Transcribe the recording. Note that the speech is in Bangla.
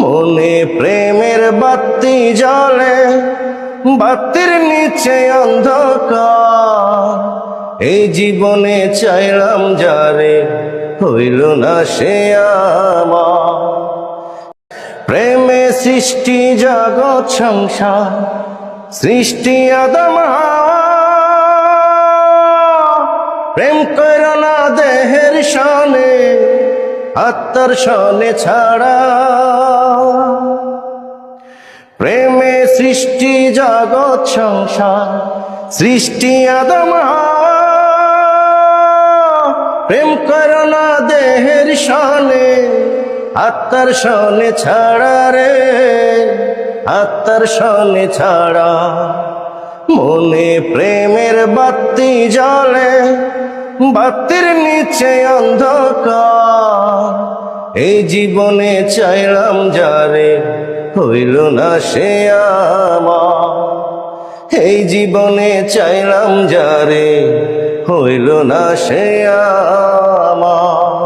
মনে প্রেমের বাতি জলে বাতির নিচে অন্ধকার। এই জীবনে চাইলাম যারে হইল না সে প্রেমে সৃষ্টি, জগৎ, সংসার, সৃষ্টি, আদম প্রেম কর না দেহের সনে, আত্মার সনে ছাড়া প্রেমে সৃষ্টি, জগৎ, সংসার, সৃষ্টি, আদম প্রেম কর না দেহের সনে, আত্মার সনে ছাড়া রে। আত্মার সনে ছাড়া মনে প্রেমের বাতি জলে বাতির নিচে অন্ধকার। এই জীবনে চাইলাম যারে হইল না সে এই জীবনে চাইলাম যারে হইল না সে আমার।